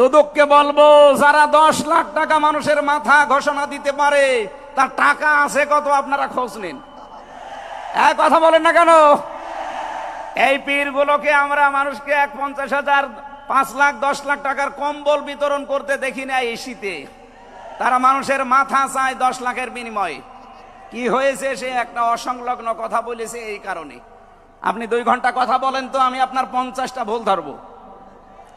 দুদককে বলব, যারা দশ লাখ টাকা মানুষের মাথা ঘোষণা দিতে পারে, তার টাকা আছে কত আপনারা খোঁজ নিন। এক কথা বলেন না কেন? এই পীরগুলোকে আমরা মানুষকে এক পঞ্চাশ হাজার, পাঁচ লাখ, দশ লাখ টাকার কম্বল বিতরণ করতে দেখি না এই শীতে তারা মানুষের মাথা চায় দশ লাখের বিনিময়ে। কি হয়েছে সে একটা অসংলগ্ন কথা বলেছে এই কারণে। আপনি দুই ঘণ্টা কথা বলেন তো, আমি আপনার পঞ্চাশটা ভুল ধরবো।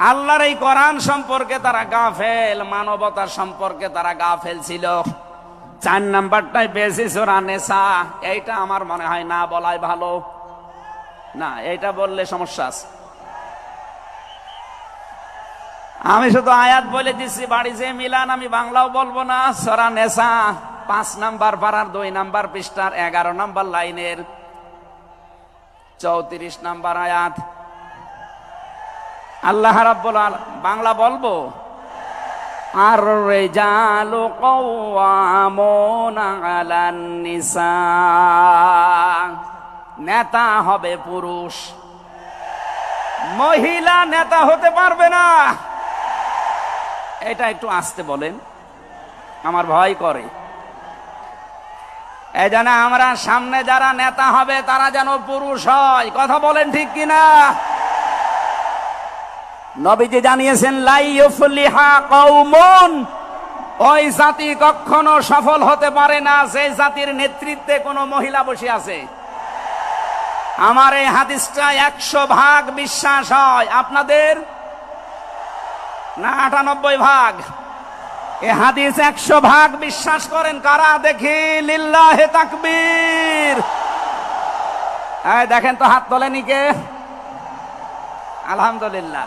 আল্লাহর এই কোরআন সম্পর্কে তারা গাফেল, মানবতার সম্পর্কে তারা গাফেল ছিল। চার নাম্বারটাই বেশি সোরা নেশা এইটা আমার মনে হয় না বলাই ভালো। না, এইটা বললে সমস্যা আছে। আমি শুধু আয়াত বলে দিচ্ছি বাড়ি যে মিলান আমি বাংলাও বলব না। সরা নেশা পাঁচ নাম্বার পাড়ার দুই নাম্বার পৃষ্ঠার এগারো নাম্বার লাইনের চৌত্রিশ নাম্বার আয়াত। আল্লাহ রাব্বুল বাংলা বলব? আর রেজালু কওয়ামুনা নেতা হবে পুরুষ। মহিলা নেতা হতে পারবে না। এটা একটু আসতে বলেন। আমার ভয় করে। এই আমরা সামনে যারা নেতা হবে, তারা যেন পুরুষ হয়। কথা বলেন ঠিক কিনা? নবীজি জানিয়েছেন লাইফলিহা কৌমন ওই জাতি কখনো সফল হতে পারে না সেই জাতির নেতৃত্বে কোনো মহিলা বসে আছে। আমার এই হাদিসটা একশো ভাগ বিশ্বাস হয়। আপনাদের? না, আটানব্বই ভাগ। এ হাদিস একশো ভাগ বিশ্বাস করেন। কারা দেখি? লিল্লাহে তাকবীর। দেখেন তো হাত তোলেনি কে? আলহামদুলিল্লাহ।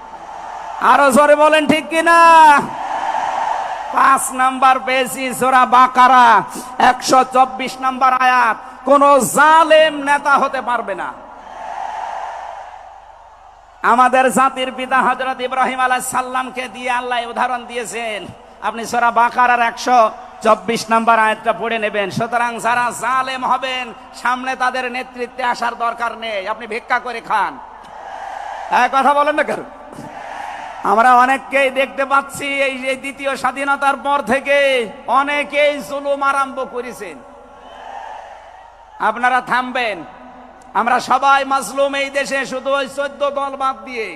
আরও জোরে বলেন, ঠিক কিনা? পাঁচ নাম্বার পেয়েছি সোরা বাকারা, একশো চব্বিশ নাম্বার আয়াত। কোন জালেম নেতা হতে পারবে না। আমাদের জাতির পিতা হজরত ইব্রাহিম আলাহ সাল্লামকে দিয়ে আল্লাহ উদাহরণ দিয়েছেন। আপনি সোরা বাকারার একশো চব্বিশ নাম্বার আয়াতটা পড়ে নেবেন। সুতরাং যারা জালেম হবেন, সামনে তাদের নেতৃত্বে আসার দরকার নেই। আপনি ভিক্ষা করে খান। হ্যাঁ কথা বলেন না কেন? আমরা অনেককেই দেখতে পাচ্ছি এই যে দ্বিতীয় স্বাধীনতার পর থেকে অনেকেই জুলুম আরম্ভ করেছেন। আপনারা থামবেন। আমরা সবাই মাসলুম এই দেশে, শুধু ওই চোদ্দ দল বাদ দিয়ে।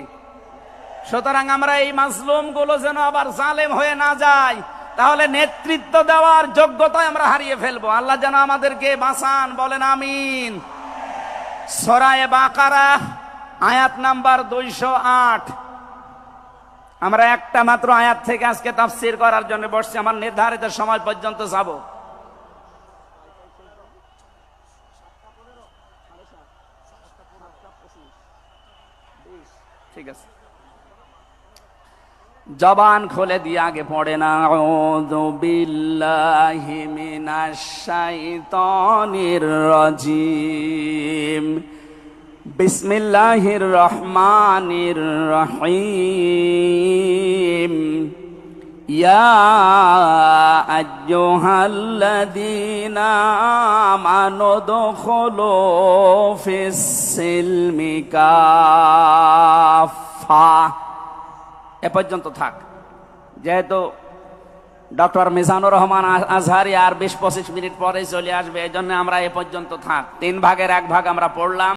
সুতরাং আমরা এই মাসলুমগুলো যেন আবার জালেম হয়ে না যায়, তাহলে নেতৃত্ব দেওয়ার যোগ্যতায় আমরা হারিয়ে ফেলব। আল্লাহ যেন আমাদেরকে বাঁচান, বলেন আমিন। সরায়ে বাকারা, আয়াত নাম্বার দুইশো আট। আমরা একটা মাত্র আয়াত থেকে আজকে তাফসির করার জন্য বসছি, আমার নির্ধারিত সময় পর্যন্ত যাব। ঠিক আছে। জবান খুলে দিয়ে আগে পড়ে না। আউযু বিল্লাহি মিনাশ শাইতানির রাজিম। বিসমিল্লাহির রহমানির রহিম। ইয়া আইয়ুহাল্লাযীনা আমানু দুখুলু ফিস সিলমি কাফা এ পর্যন্ত থাক। যেহেতু ডক্টর মিজানুর রহমান আজহারি আর বিশ পঁচিশ মিনিট পরে চলে আসবে এই জন্য আমরা এ পর্যন্ত থাক। তিন ভাগের এক ভাগ আমরা পড়লাম।